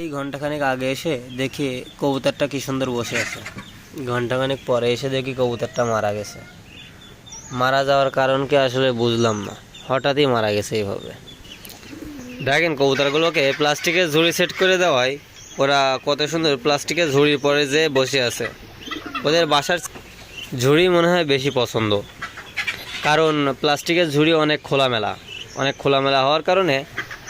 এই ঘন্টাখানেক আগে এসে দেখি কবুতরটা কি সুন্দর বসে আছে। ঘন্টাখানেক পরে এসে দেখি কবুতরটা মারা গেছে। মারা যাওয়ার কারণ কি আসলে বুঝলাম না। হঠাৎই মারা গেছে এইভাবে। দেখেন কবুতরগুলোকে প্লাস্টিকের ঝুড়ি সেট করে দেওয়ায় ওরা কত সুন্দর প্লাস্টিকের ঝুড়ির পরে যে বসে আছে। ওদের বাসার ঝুড়ি মনে হয় বেশি পছন্দ। কারণ প্লাস্টিকের ঝুড়ি অনেক খোলামেলা অনেক খোলামেলা হওয়ার কারণে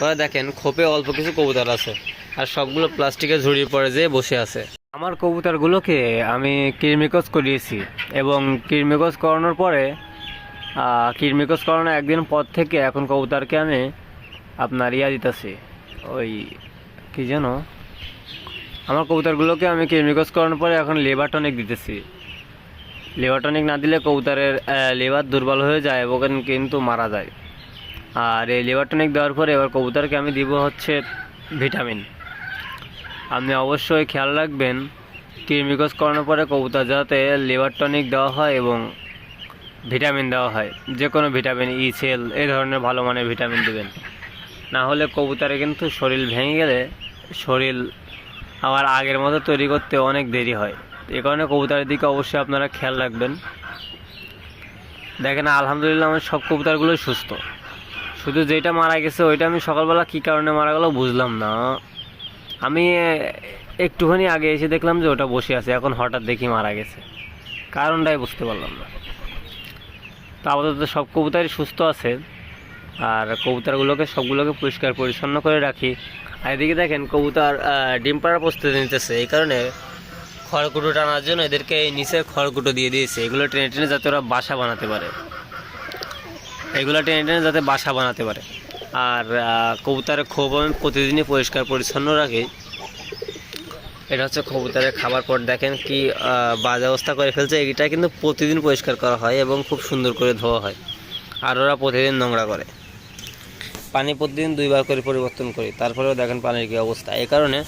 ওরা দেখেন খোপে অল্প কিছু কবুতর আছে। আর সবগুলো প্লাস্টিকের ঝুড়ির পড়ে যেয়ে বসে আছে। আমার কবুতরগুলোকে আমি কৃমিকস করিয়েছি এবং কৃমিকস করানোর পরে আহ, কৃমিকস করানোর একদিন পর থেকে এখন কবুতরকে আমি আপনার ইয়া দিতেছি ওই কি যেন আমার কবুতরগুলোকে আমি কৃমিকস করানোর পরে এখন লেবার টনিক দিতেছি। লিভার টনিক না দিলে কবুতরের লেবার দুর্বল হয়ে যায় এবং কিন্তু মারা যায়। আর এই লিভার টনিক দেওয়ার পরে এবার কবুতরকে আমি দিব হচ্ছে ভিটামিন। আপনি অবশ্যই খেয়াল রাখবেন কৃমিকস করানোর পরে কবুতর যাতে লিভার টনিক দেওয়া হয় এবং ভিটামিন দেওয়া হয়। যে কোনো ভিটামিন ই সেল এই ধরনের ভালো মানের ভিটামিন দেবেন। না হলে কবুতরে কিন্তু শরীর ভেঙে গেলে শরীর আবার আগের মতো তৈরি করতে অনেক দেরি হয়। এ কারণে কবুতরের দিকে অবশ্যই আপনারা খেয়াল রাখবেন। দেখেন, আলহামদুলিল্লাহ আমার সব কবুতরগুলোই সুস্থ। শুধু যেটা মারা গেছে, ওইটা আমি সকালবেলা কী কারণে মারা গেল বুঝলাম না। আমি একটুখানি আগে এসে দেখলাম যে ওটা বসে আছে, এখন হঠাৎ দেখি মারা গেছে। কারণটাই বুঝতে পারলাম না। তো আপাতত সব কবুতরই সুস্থ আছে, আর কবুতরগুলোকে, সবগুলোকে পরিষ্কার পরিচ্ছন্ন করে রাখি। আর এদিকে দেখেন কবুতর ডিম পাড়ার প্রস্তুতি নিতেছে, এই কারণে খড়কুটো টানার জন্য এদেরকে এই নিচে খড়কুটো দিয়ে দিয়েছে। এগুলো টেনে টেনে যাতে ওরা বাসা বানাতে পারে। এগুলো টেনে টেনে যাতে বাসা বানাতে পারে। আর কবুতরের খোপ আমি প্রতিদিনই পরিষ্কার পরিচ্ছন্ন রাখি। এটা হচ্ছে কবুতরের খাবার পর। দেখেন কি বাজে অবস্থা করে ফেলছে। এটা কিন্তু প্রতিদিন পরিষ্কার করা হয় এবং খুব সুন্দর করে ধোয়া হয়। আর ওরা প্রতিদিন নোংরা করে। পানি প্রতিদিন দুইবার করে পরিবর্তন করি। তারপরেও দেখেন পানির কী অবস্থা। এই কারণে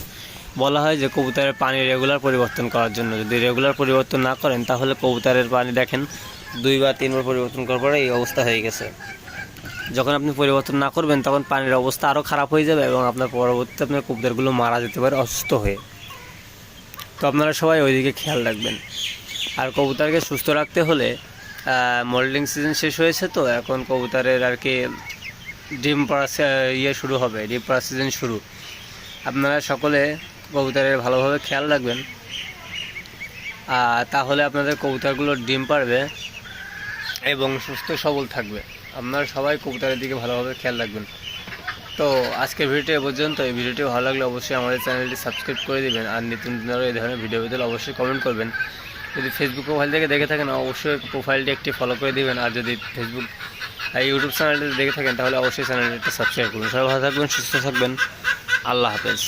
বলা হয় যে কবুতরের পানি রেগুলার পরিবর্তন করার জন্য। যদি রেগুলার পরিবর্তন না করেন, তাহলে কবুতরের পানি দেখেন দুইবার, তিনবার পরিবর্তন করার পরে এই অবস্থা হয়ে গেছে। যখন আপনি পরিবর্তন না করবেন, তখন পানির অবস্থা আরও খারাপ হয়ে যাবে এবং আপনার পরবর্তীতে আপনার কবুতরগুলো মারা যেতে পারে অসুস্থ হয়ে। তো আপনারা সবাই ওইদিকে খেয়াল রাখবেন। আর কবুতরকে সুস্থ রাখতে হলে মোল্ডিং সিজন শেষ হয়েছে তো, এখন কবুতরের আর কি ডিম পড়া ইয়ে শুরু হবে, ডিম পড়া সিজন শুরু। আপনারা সকলে কবুতরের ভালোভাবে খেয়াল রাখবেন। তাহলে আপনাদের কবুতরগুলো ডিম পারবে এবং সুস্থ সবল থাকবে। আপনারা সবাই কবুতরের দিকে ভালোভাবে খেয়াল রাখবেন। তো আজকের ভিডিওটি এ পর্যন্ত। এই ভিডিওটি ভালো লাগলে অবশ্যই আমাদের চ্যানেলটি সাবস্ক্রাইব করে দিবেন। আর নিত্য নতুন এই ধরনের ভিডিও পেতে অবশ্যই কমেন্ট করবেন। যদি ফেসবুক প্রোফাইল থেকে দেখে থাকেন, অবশ্যই প্রোফাইলটি একটি ফলো করে দিবেন। আর যদি ফেসবুক আর ইউটিউব চ্যানেলটি দেখে থাকেন, তাহলে অবশ্যই চ্যানেলটি সাবস্ক্রাইব করুন। সবাই ভালো থাকবেন, সুস্থ থাকবেন। আল্লাহ হাফেজ।